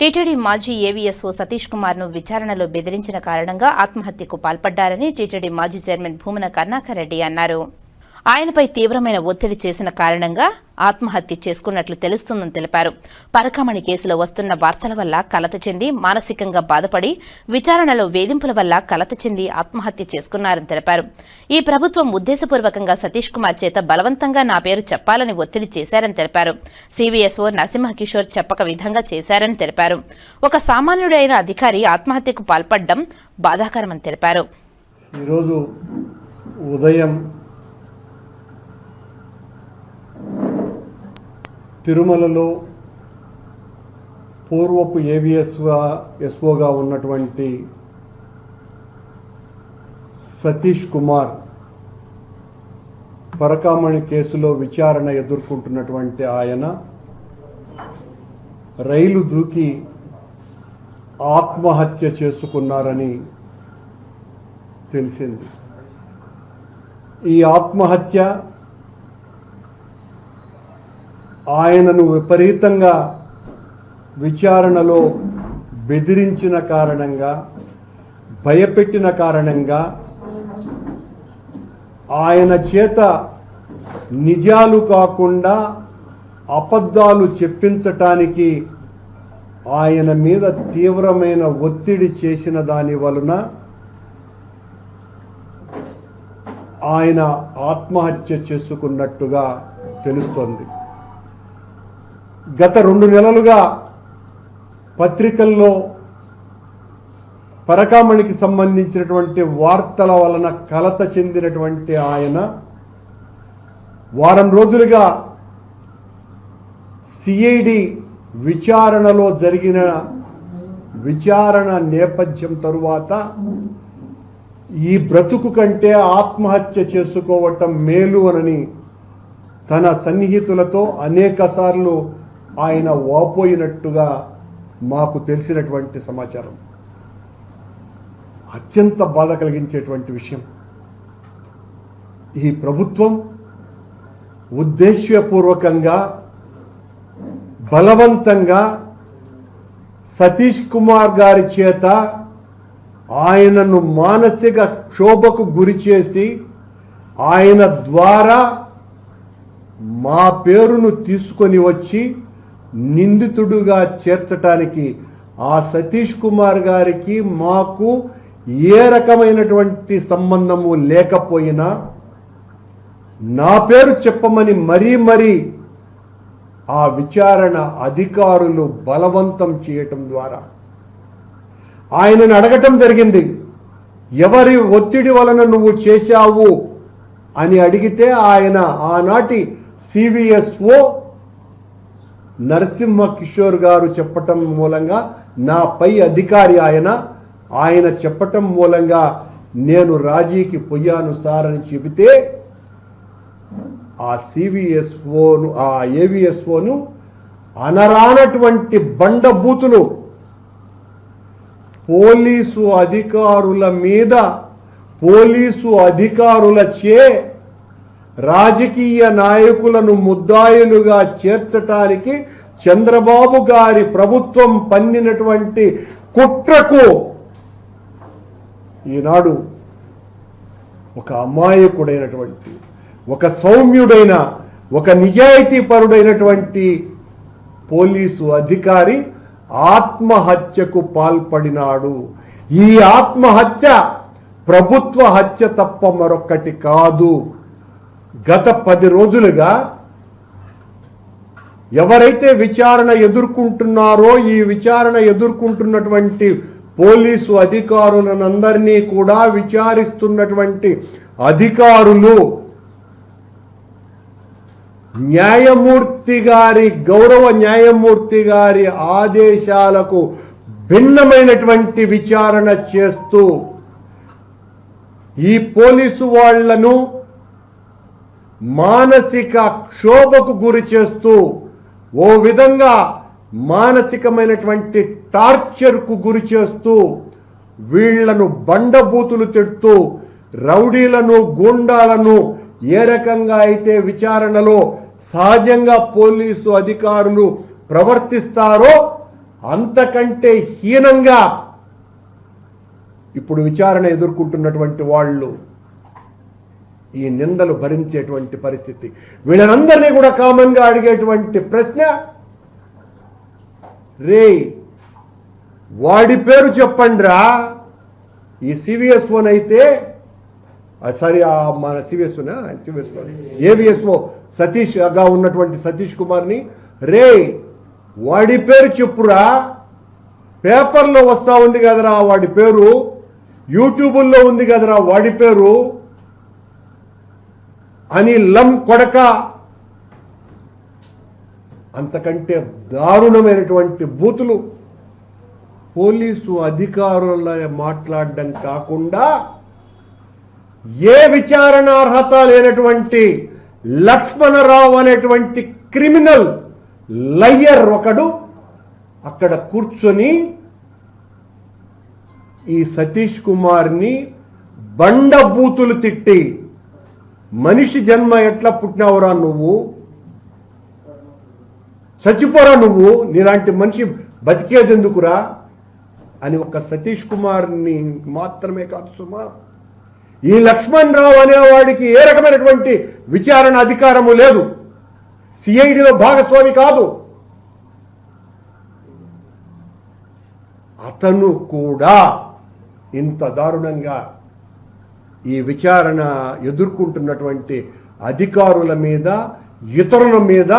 TTD మాజీ AVSO Satish కుమార్ను విచారణలో బెదిరించిన కారణంగా ఆత్మహత్యకు పాల్పడ్డారని టీటీడీ మాజీ చైర్మన్ భూమన కర్ణాకర్ రెడ్డి అన్నారు. ఆయనపై తీవ్రమైన ఒత్తిడి చేసిన కారణంగా ఆత్మహత్య చేసుకున్నట్లు తెలుస్తుందని తెలిపారు. పరకమణి కేసులో వస్తున్న వార్తల వల్ల కలత చెంది మానసికంగా బాధపడి విచారణలో వేధింపుల వల్ల కలత చెంది ఆత్మహత్య చేసుకున్నారని తెలిపారు. ఈ ప్రభుత్వం ఉద్దేశపూర్వకంగా సతీష్ కుమార్ చేత బలవంతంగా నా పేరు చెప్పాలని ఒత్తిడి చేశారని తెలిపారు. సివిఎస్ఓ నరసింహకిషోర్ చెప్పక విధంగా చేశారని తెలిపారు. ఒక సామాన్యుడైన అధికారి ఆత్మహత్యకు పాల్పడడం బాధాకరమని తెలిపారు. ఈరోజు ఉదయం తిరుమలలో పూర్వపు ఏవిఎస్ ఎస్ఓగా ఉన్నటువంటి సతీష్ కుమార్ పరకామణి కేసులో విచారణ ఎదుర్కొంటున్నటువంటి ఆయన రైలు దూకి ఆత్మహత్య చేసుకున్నారని తెలిసింది. ఈ ఆత్మహత్య ఆయనను విపరీతంగా విచారణలో బెదిరించిన కారణంగా భయపెట్టిన కారణంగా ఆయన చేత నిజాలు కాకుండా అబద్ధాలు చెప్పించటానికి ఆయన మీద తీవ్రమైన ఒత్తిడి చేసిన దాని వలన ఆయన ఆత్మహత్య చేసుకున్నట్టుగా తెలుస్తోంది. గత రెండు నెలలుగా పత్రికల్లో పరకామణికి సంబంధించినటువంటి వార్తల వలన కలత చెందినటువంటి ఆయన వారం రోజులుగా సిఐడి విచారణలో జరిగిన విచారణ నేపథ్యం తరువాత ఈ బ్రతుకు కంటే ఆత్మహత్య చేసుకోవటం మేలు అనని తన సన్నిహితులతో అనేకసార్లు ఆయన వాపోయినట్టుగా మాకు తెలిసినటువంటి సమాచారం. అత్యంత బాధ కలిగించేటువంటి విషయం. ఈ ప్రభుత్వం ఉద్దేశ్యపూర్వకంగా బలవంతంగా సతీష్ కుమార్ గారి చేత ఆయనను మానసిక క్షోభకు గురి చేసి ఆయన ద్వారా మా పేరును తీసుకొని వచ్చి నిందితుడుగా చేర్చటానికి ఆ సతీష్ కుమార్ గారికి మాకు ఏ రకమైనటువంటి సంబంధము లేకపోయినా నా పేరు చెప్పమని మరీ మరీ ఆ విచారణ అధికారులు బలవంతం చేయటం ద్వారా ఆయనను అడగటం జరిగింది. ఎవరి ఒత్తిడి వలన నువ్వు చేశావు అని అడిగితే ఆయన ఆనాటి సివిఎస్ఓ నరసింహ కిషోర్ గారు చెప్పటం మూలంగా నా పై అధికారి ఆయన ఆయన చెప్పటం మూలంగా నేను రాజీకి పోయాను సార్ అని చెబితే ఆ సివిఎస్ఓను ఆ ఏవిఎస్ఓను అనరానటువంటి బండబూతులు పోలీసు అధికారుల మీద పోలీసు అధికారులచే రాజకీయ నాయకులను ముద్దాయిలుగా చేర్చటానికి చంద్రబాబు గారి ప్రభుత్వం పన్నినటువంటి కుట్రకు ఈనాడు ఒక అమాయకుడైనటువంటి ఒక సౌమ్యుడైన ఒక నిజాయితీపరుడైనటువంటి పోలీసు అధికారి ఆత్మహత్యకు పాల్పడినాడు. ఈ ఆత్మహత్య ప్రభుత్వ హత్య తప్ప మరొక్కటి కాదు. గత పది రోజులుగా ఎవరైతే విచారణ ఎదుర్కొంటున్నారో ఈ విచారణ ఎదుర్కొంటున్నటువంటి పోలీసు అధికారులనందరినీ కూడా విచారిస్తున్నటువంటి అధికారులు న్యాయమూర్తి గారి గౌరవ న్యాయమూర్తి గారి ఆదేశాలకు భిన్నమైనటువంటి విచారణ చేస్తూ ఈ పోలీసు వాళ్ళను మానసిక క్షోభకు గురి చేస్తూ ఓ విధంగా మానసికమైనటువంటి టార్చర్కు గురి చేస్తూ వీళ్ళను బండబూతులు తిడుతూ రౌడీలను గూండాలను ఏ రకంగా అయితే విచారణలో సహజంగా పోలీసు అధికారులు ప్రవర్తిస్తారో అంతకంటే హీనంగా ఇప్పుడు విచారణ ఎదుర్కొంటున్నటువంటి వాళ్ళు ఈ నిందలు భరించేటువంటి పరిస్థితి. వీళ్ళనందరినీ కూడా కామన్గా అడిగేటువంటి ప్రశ్న రే వాడి పేరు చెప్పండిరా? ఈ సివిఎస్ వన్ అయితే సారీ మన సివిఎస్ఓనా సివిఎస్ఓ. ఏవిఎస్ఓ సతీష్గా ఉన్నటువంటి సతీష్ కుమార్ని రే వాడి పేరు చెప్పురా? పేపర్లో వస్తూ ఉంది కదరా వాడి పేరు యూట్యూబుల్లో ఉంది కదరా వాడి పేరు? అని లం కొడక. అంతకంటే దారుణమైనటువంటి బూతులు పోలీసు అధికారుల మాట్లాడడం కాకుండా ఏ విచారణ అర్హత లేనటువంటి లక్ష్మణరావు అనేటువంటి క్రిమినల్ లయ్యర్ ఒకడు అక్కడ కూర్చొని ఈ సతీష్ కుమార్ని బండ బూతులు తిట్టి మనిషి జన్మ ఎట్లా పుట్టినావురా నువ్వు? చచ్చిపోరా నువ్వు? నీలాంటి మనిషి బతికేది ఎందుకురా అని ఒక సతీష్ కుమార్ని మాత్రమే కాదు సుమా ఈ లక్ష్మణ్ రావు అనేవాడికి ఏ రకమైనటువంటి విచారణ అధికారము లేదు. సిఐడిలో భాగస్వామి కాదు. అతను కూడా ఇంత దారుణంగా ఈ విచారణ ఎదుర్కొంటున్నటువంటి అధికారుల మీద ఇతరుల మీద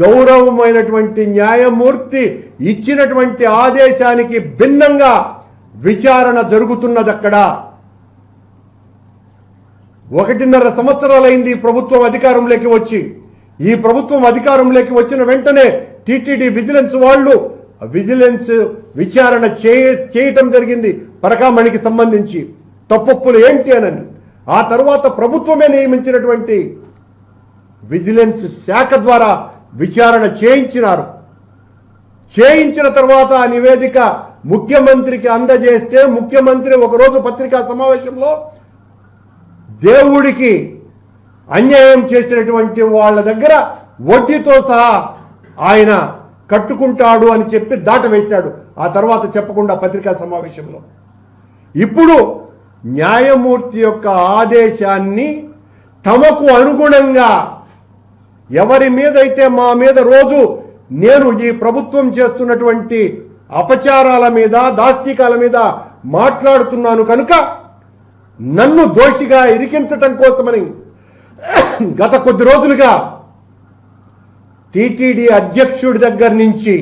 గౌరవమైనటువంటి న్యాయమూర్తి ఇచ్చినటువంటి ఆదేశానికి భిన్నంగా విచారణ జరుగుతున్నది అక్కడ ఒకటిన్నర సంవత్సరాలైంది ఈ ప్రభుత్వం అధికారంలోకి వచ్చి. ఈ ప్రభుత్వం అధికారంలోకి వచ్చిన వెంటనే టీటీడీ విజిలెన్స్ వాళ్ళు విజిలెన్స్ విచారణ చేయ చేయటం జరిగింది. పరకామణికి సంబంధించి. తప్పొప్పులు ఏంటి అనని. ఆ తర్వాత ప్రభుత్వమే నియమించినటువంటి విజిలెన్స్ శాఖ ద్వారా విచారణ చేయించినారు. చేయించిన తర్వాత ఆ నివేదిక ముఖ్యమంత్రికి అందజేస్తే ముఖ్యమంత్రి ఒకరోజు పత్రికా సమావేశంలో దేవుడికి అన్యాయం చేసినటువంటి వాళ్ళ దగ్గర వడ్డీతో సహా ఆయన కట్టుకుంటాడు అని చెప్పి దాట వేశాడు ఆ తర్వాత చెప్పకుండా పత్రికా సమావేశంలో. ఇప్పుడు న్యాయమూర్తి యొక్క ఆదేశాన్ని తమకు అనుగుణంగా ఎవరి మీదైతే మా మీద రోజు నేను ఈ ప్రభుత్వం చేస్తున్నటువంటి అపచారాల మీద దాష్టికాల మీద మాట్లాడుతున్నాను కనుక నన్ను దోషిగా ఇరికించటం కోసమని గత కొద్ది రోజులుగా టీటీడీ అధ్యక్షుడి దగ్గర నుంచి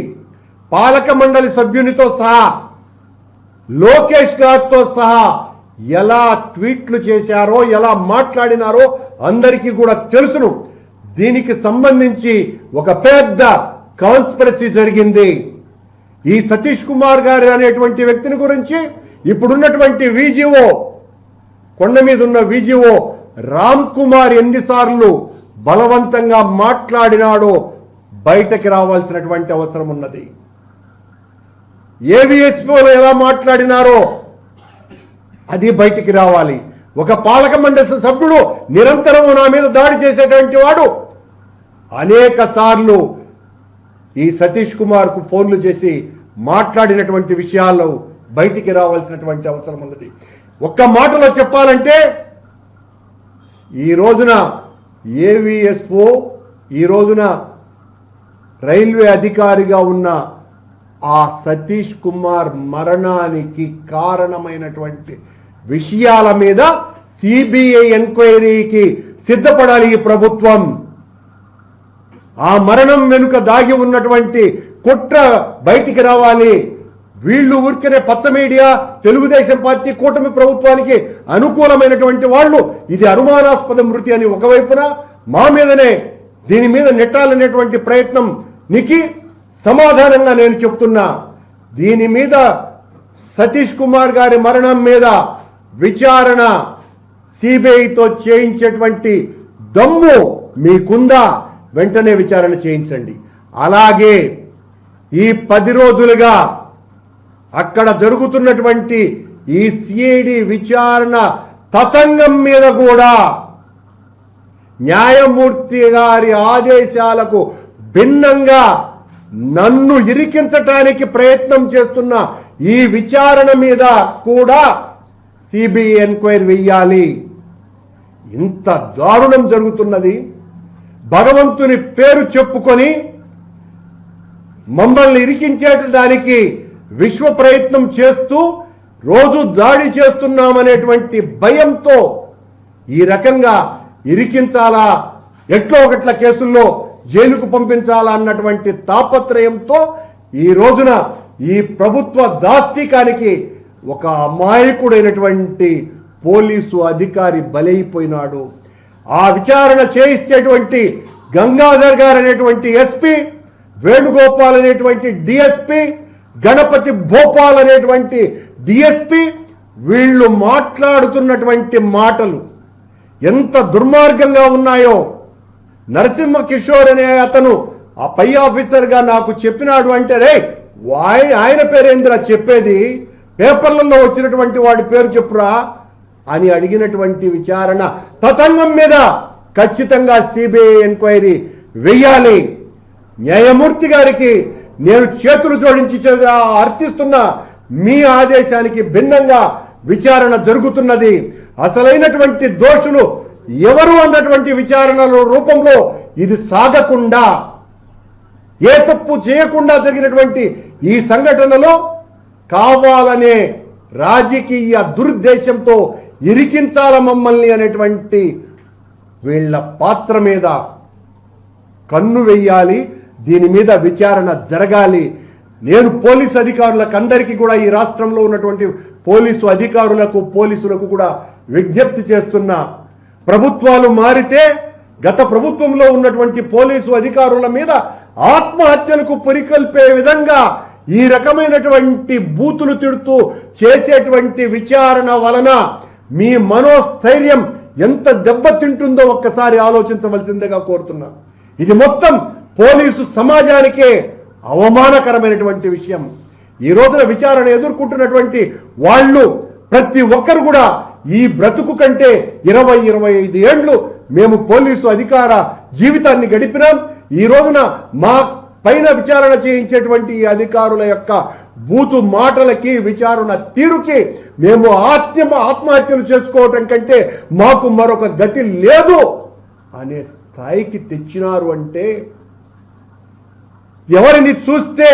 పాలక మండలి సభ్యునితో సహా లోకేష్ గారితో సహా ఎలా ట్వీట్లు చేశారో ఎలా మాట్లాడినారో అందరికీ కూడా తెలుసును. దీనికి సంబంధించి ఒక పెద్ద కాన్స్పరసీ జరిగింది. ఈ సతీష్ కుమార్ గారు అనేటువంటి వ్యక్తిని గురించి ఇప్పుడున్నటువంటి విజిఓ కొండ మీద ఉన్న విజిఓ రామ్ కుమార్ ఎన్నిసార్లు బలవంతంగా మాట్లాడినాడో బయటకి రావాల్సినటువంటి అవసరం ఉన్నది. ఏవిఎస్ఓలో ఎలా మాట్లాడినారో అది బయటికి రావాలి. ఒక పాలక మండలి సభ్యుడు నిరంతరం నా మీద దాడి చేసేటువంటి వాడు. అనేక సార్లు ఈ సతీష్ కుమార్కు ఫోన్లు చేసి మాట్లాడినటువంటి విషయాల్లో బయటికి రావాల్సినటువంటి అవసరం ఉన్నది. ఒక్క మాటలో చెప్పాలంటే ఈ రోజున ఏవిఎస్ఓ ఈ రోజున రైల్వే అధికారిగా ఉన్న ఆ సతీష్ కుమార్ మరణానికి కారణమైనటువంటి విషయాల మీద సిబిఐ ఎంక్వైరీకి సిద్ధపడాలి ఈ ప్రభుత్వం. ఆ మరణం వెనుక దాగి ఉన్నటువంటి కుట్ర బయటికి రావాలి. వీళ్ళు ఊరికనే పచ్చ మీడియా తెలుగుదేశం పార్టీ కూటమి ప్రభుత్వానికి అనుకూలమైనటువంటి వాళ్ళు. ఇది అనుమానాస్పద మృతి అని ఒకవైపున మా మీదనే దీని మీద నెట్టాలనేటువంటి ప్రయత్నం నికి సమాధానంగా నేను చెప్తున్నా. దీని మీద సతీష్ కుమార్ గారి మరణం మీద విచారణ సిబిఐతో చేయించేటువంటి దమ్ము మీకుందా? వెంటనే విచారణ చేయించండి. అలాగే ఈ పది రోజులుగా అక్కడ జరుగుతున్నటువంటి ఈ సిఐడి విచారణ తతంగం మీద కూడా న్యాయమూర్తి గారి ఆదేశాలకు భిన్నంగా నన్ను ఇరికించటానికి ప్రయత్నం చేస్తున్న ఈ విచారణ మీద కూడా సిబిఐ ఎంక్వైరీ వెయ్యాలి. ఇంత దారుణం జరుగుతున్నది. భగవంతుని పేరు చెప్పుకొని మమ్మల్ని ఇరికించేటడానికి విశ్వ ప్రయత్నం చేస్తూ రోజు దాడి చేస్తున్నామనేటువంటి భయంతో ఈ రకంగా ఇరికించాలా? ఎట్లో ఒకట్ల కేసుల్లో జైలుకు పంపించాలా అన్నటువంటి తాపత్రయంతో ఈ రోజున ఈ ప్రభుత్వ దాష్టికానికి ఒక అమాయకుడైనటువంటి పోలీసు అధికారి బలైపోయినాడు. ఆ విచారణ చేయించేటువంటి గంగాధర్ గారు అనేటువంటి ఎస్పీ వేణుగోపాల్ అనేటువంటి డిఎస్పి గణపతి భోపాల్ అనేటువంటి డిఎస్పి వీళ్ళు మాట్లాడుతున్నటువంటి మాటలు ఎంత దుర్మార్గంగా ఉన్నాయో. నరసింహ కిషోర్ అనే అతను ఆ పై ఆఫీసర్గా నాకు చెప్పినాడు అంటే రే వాయ్ ఆయన పేరేందిరా చెప్పేది? పేపర్లలో వచ్చినటువంటి వాడి పేరు చెప్పురా అని అడిగినటువంటి విచారణ తతంగం మీద ఖచ్చితంగా సిబిఐ ఎంక్వైరీ వెయ్యాలి. న్యాయమూర్తి గారికి నేను చేతులు జోడించి అర్థిస్తున్న మీ ఆదేశానికి భిన్నంగా విచారణ జరుగుతున్నది. అసలైనటువంటి దోషులు ఎవరు అన్నటువంటి విచారణల రూపంలో ఇది సాగకుండా ఏ తప్పు చేయకుండా జరిగినటువంటి ఈ సంఘటనలో కావాలనే రాజకీయ దురుద్దేశంతో ఇరికించాల మమ్మల్ని అనేటువంటి వీళ్ళ పాత్ర మీద కన్ను వెయ్యాలి దీని మీద విచారణ జరగాలి. నేను పోలీసు అధికారులకు అందరికీ కూడా ఈ రాష్ట్రంలో ఉన్నటువంటి పోలీసు అధికారులకు పోలీసులకు కూడా విజ్ఞప్తి చేస్తున్నా ప్రభుత్వాలు మారితే గత ప్రభుత్వంలో ఉన్నటువంటి పోలీసు అధికారుల మీద ఆత్మహత్యలకు పురికొల్పే విధంగా ఈ రకమైనటువంటి బూతులు తిడుతూ చేసేటువంటి విచారణ వలన మీ మనోస్థైర్యం ఎంత దెబ్బతింటుందో ఒక్కసారి ఆలోచించవలసిందిగా కోరుతున్నా. ఇది మొత్తం పోలీసు సమాజానికే అవమానకరమైనటువంటి విషయం. ఈ రోజున విచారణ ఎదుర్కొంటున్నటువంటి వాళ్ళు ప్రతి ఒక్కరు కూడా ఈ బ్రతుకు కంటే ఇరవై ఇరవై ఐదు ఏండ్లు మేము పోలీసు అధికార జీవితాన్ని గడిపినాం. ఈ రోజున మా పైన విచారణ చేయించేటువంటి అధికారుల యొక్క బూతు మాటలకి విచారణ తీరుకి మేము ఆత్మ ఆత్మహత్యలు చేసుకోవటం కంటే మాకు మరొక గతి లేదు అనే స్థాయికి తెచ్చినారు అంటే ఎవరిని చూస్తే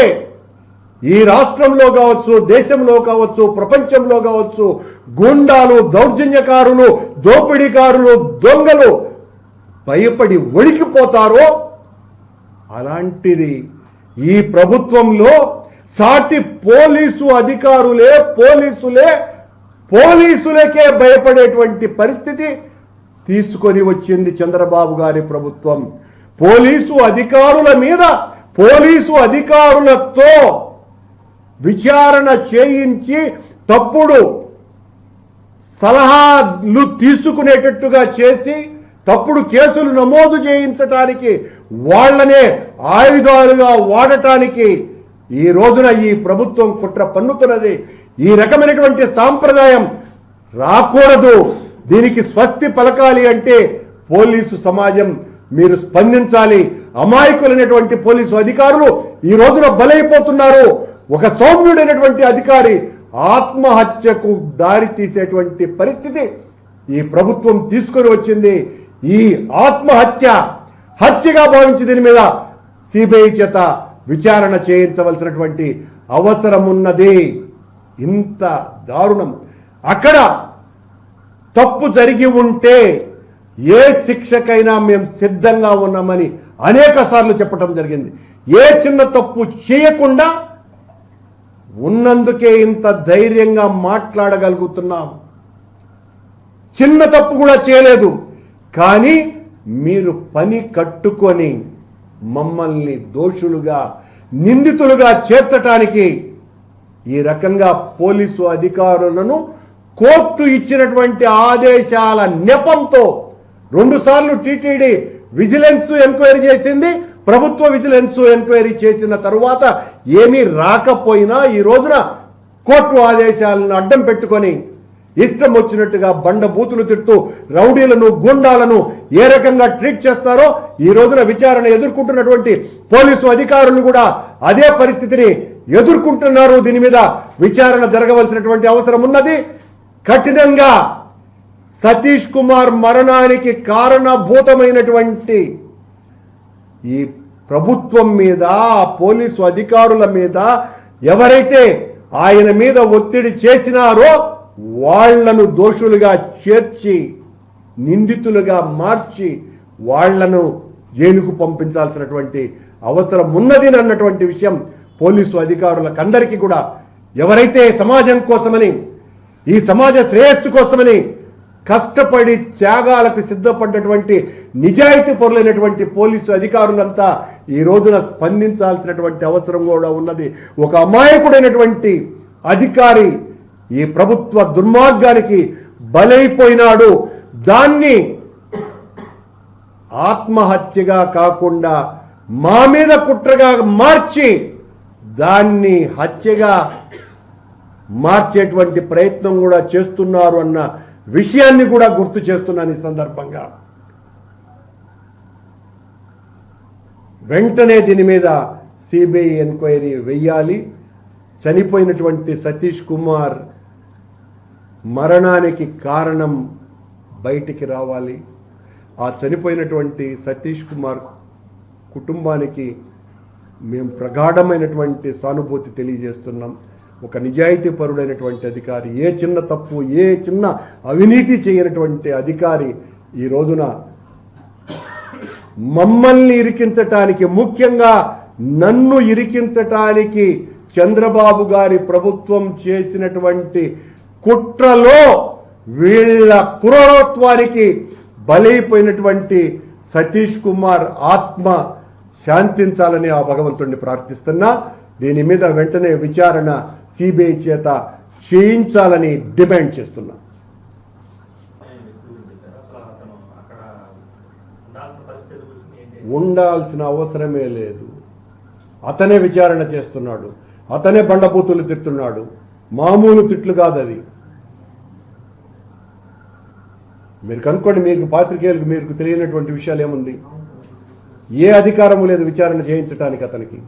ఈ రాష్ట్రంలో కావచ్చు దేశంలో కావచ్చు ప్రపంచంలో కావచ్చు గుండాలు దౌర్జన్యకారులు దోపిడీకారులు దొంగలు భయపడి ఒడికిపోతారో అలాంటిది ఈ ప్రభుత్వంలో సాటి పోలీసు అధికారులే పోలీసులే పోలీసులకే భయపడేటువంటి పరిస్థితి తీసుకొని వచ్చింది చంద్రబాబు గారి ప్రభుత్వం. పోలీసు అధికారుల మీద పోలీసు అధికారులతో విచారణ చేయించి తప్పుడు సలహాలు తీసుకునేటట్టుగా చేసి తప్పుడు కేసులు నమోదు చేయించటానికి వాళ్ళనే ఆయుధాలుగా వాడటానికి ఈ రోజున ఈ ప్రభుత్వం కుట్ర పన్నుతున్నది. ఈ రకమైనటువంటి సాంప్రదాయం రాకూడదు. దీనికి స్వస్తి పలకాలి అంటే పోలీసు సమాజం మీరు స్పందించాలి. అమాయకులైనటువంటి పోలీసు అధికారులు ఈ రోజున బలైపోతున్నారు. ఒక సౌమ్యుడైనటువంటి అధికారి ఆత్మహత్యకు దారి తీసేటువంటి పరిస్థితి ఈ ప్రభుత్వం తీసుకొని వచ్చింది. ఈ ఆత్మహత్య హత్యగా భావించి దీని మీద సిబిఐ చేత విచారణ చేయించవలసినటువంటి అవసరం ఉన్నది ఇంత దారుణం. అక్కడ తప్పు జరిగి ఉంటే ఏ శిక్షకైనా మేము సిద్ధంగా ఉన్నామని అనేక సార్లు చెప్పటం జరిగింది. ఏ చిన్న తప్పు చేయకుండా ఉన్నందుకే ఇంత ధైర్యంగా మాట్లాడగలుగుతున్నాం. చిన్న తప్పు కూడా చేయలేదు. కానీ మీరు పని కట్టుకొని మమ్మల్ని దోషులుగా నిందితులుగా చేర్చటానికి ఈ రకంగా పోలీసు అధికారులను కోర్టు ఇచ్చినటువంటి ఆదేశాల నెపంతో రెండుసార్లు టీటీడీ విజిలెన్స్ ఎంక్వైరీ చేసింది. ప్రభుత్వ విజిలెన్స్ ఎంక్వైరీ చేసిన తరువాత ఏమీ రాకపోయినా ఈ రోజున కోర్టు ఆదేశాలను అడ్డం పెట్టుకొని ఇష్టం వచ్చినట్టుగా బండ బూతులు తిడుతూ రౌడీలను గుండాలను ఏ రకంగా ట్రీట్ చేస్తారో ఈ రోజున విచారణ ఎదుర్కొంటున్నటువంటి పోలీసు అధికారులు కూడా అదే పరిస్థితిని ఎదుర్కొంటున్నారు. దీని మీద విచారణ జరగవలసినటువంటి అవసరం ఉన్నది. కఠినంగా సతీష్ కుమార్ మరణానికి కారణభూతమైనటువంటి ఈ ప్రభుత్వం మీద పోలీసు అధికారుల మీద ఎవరైతే ఆయన మీద ఒత్తిడి చేసినారో వాళ్ళను దోషులుగా చేర్చి నిందితులుగా మార్చి వాళ్ళను జైలుకు పంపించాల్సినటువంటి అవసరం ఉన్నది అన్నటువంటి విషయం పోలీసు అధికారులకందరికీ కూడా ఎవరైతే సమాజం కోసమని ఈ సమాజ శ్రేయస్సు కోసమని కష్టపడి త్యాగాలకు సిద్ధపడ్డటువంటి నిజాయితీ పరులైనటువంటి పోలీసు అధికారులంతా ఈ రోజున స్పందించాల్సినటువంటి అవసరం కూడా ఉన్నది. ఒక అమాయకుడైనటువంటి అధికారి ఈ ప్రభుత్వ దుర్మార్గానికి బలైపోయినాడు. దాన్ని ఆత్మహత్యగా కాకుండా మా మీద కుట్రగా మార్చి దాన్ని హత్యగా మార్చేటువంటి ప్రయత్నం కూడా చేస్తున్నారు అన్న విషయాన్ని కూడా గుర్తు చేస్తున్నాను ఈ సందర్భంగా. వెంటనే దీని మీద సిబిఐ ఎంక్వైరీ వెయ్యాలి. చనిపోయినటువంటి సతీష్ కుమార్ మరణానికి కారణం బయటికి రావాలి. ఆ చనిపోయినటువంటి సతీష్ కుమార్ కుటుంబానికి మేము ప్రగాఢమైనటువంటి సానుభూతి తెలియజేస్తున్నాం. ఒక నిజాయితీ పరుడైనటువంటి అధికారి ఏ చిన్న తప్పు ఏ చిన్న అవినీతి చేయనటువంటి అధికారి ఈ రోజున మమ్మల్ని ఇరికించటానికి ముఖ్యంగా నన్ను ఇరికించటానికి చంద్రబాబు గారి ప్రభుత్వం చేసినటువంటి కుట్రలో వీళ్ళ క్రూరత్వానికి బలైపోయినటువంటి సతీష్ కుమార్ ఆత్మ శాంతించాలని ఆ భగవంతుడిని ప్రార్థిస్తున్నా. దీని మీద వెంటనే విచారణ సిబిఐ చేత చేయించాలని డిమాండ్ చేస్తున్నా. ఉండాల్సిన అవసరమే లేదు. అతనే విచారణ చేస్తున్నాడు. అతనే బండపూతులు తిట్టున్నాడు మామూలు తిట్లు కాదు అది మీరు కనుక్కోండి మీకు పాత్రికేయులకు మీకు తెలియనటువంటి విషయాలు ఏముంది? ఏ అధికారము లేదు విచారణ చేయించడానికి అతనికి.